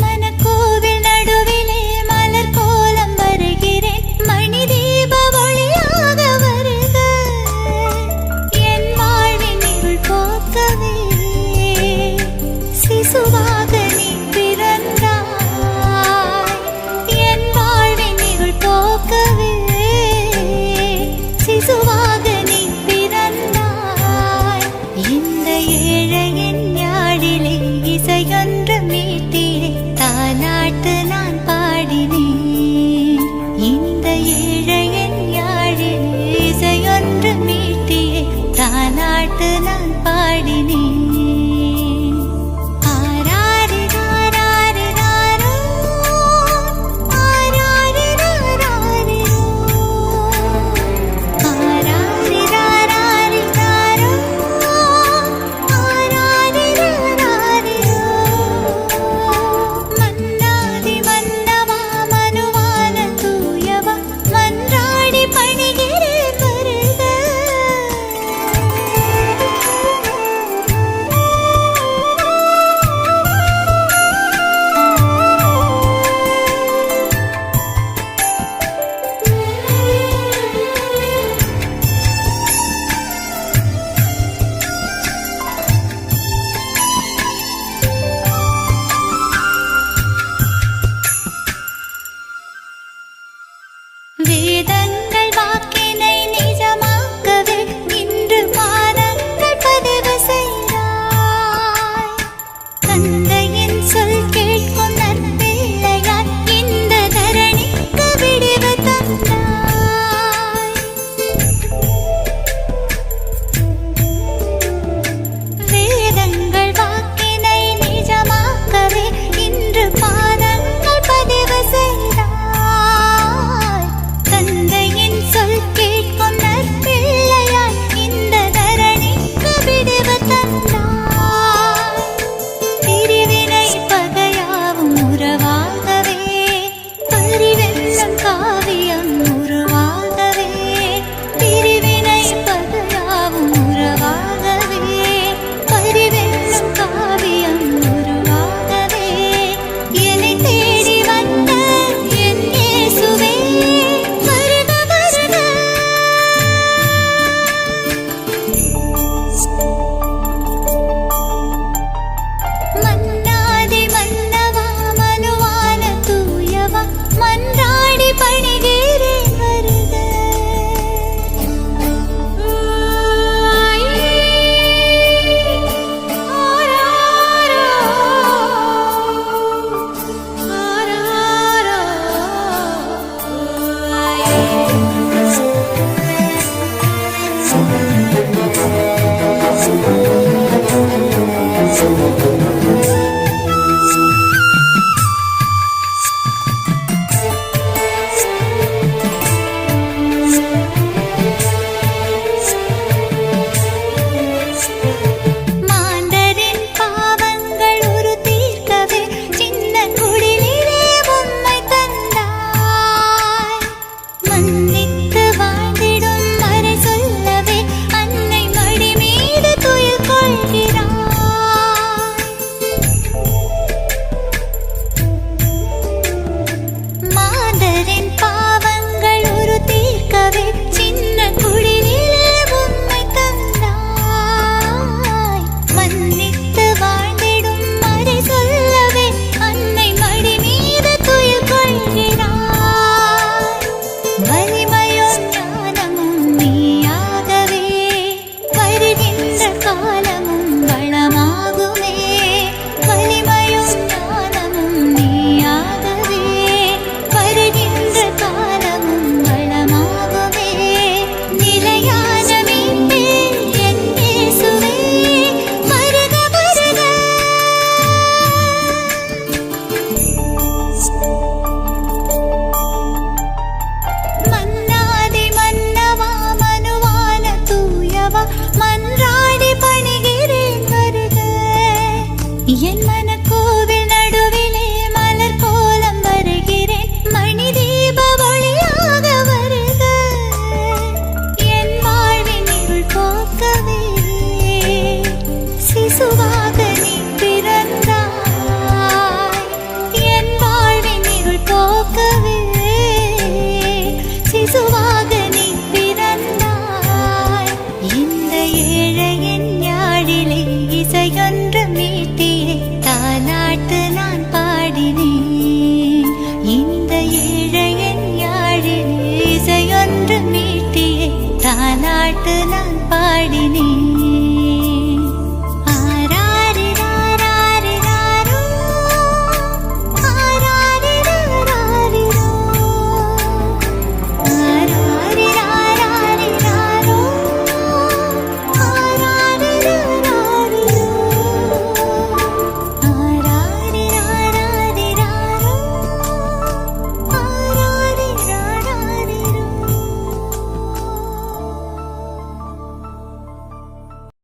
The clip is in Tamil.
மனக்கோவில் சேர்த்து நான் பாடினேன். இந்த ஏழையின் யாழினே இசையொன்று மீட்டியே. தானாட்டு நான் பாடினேன்.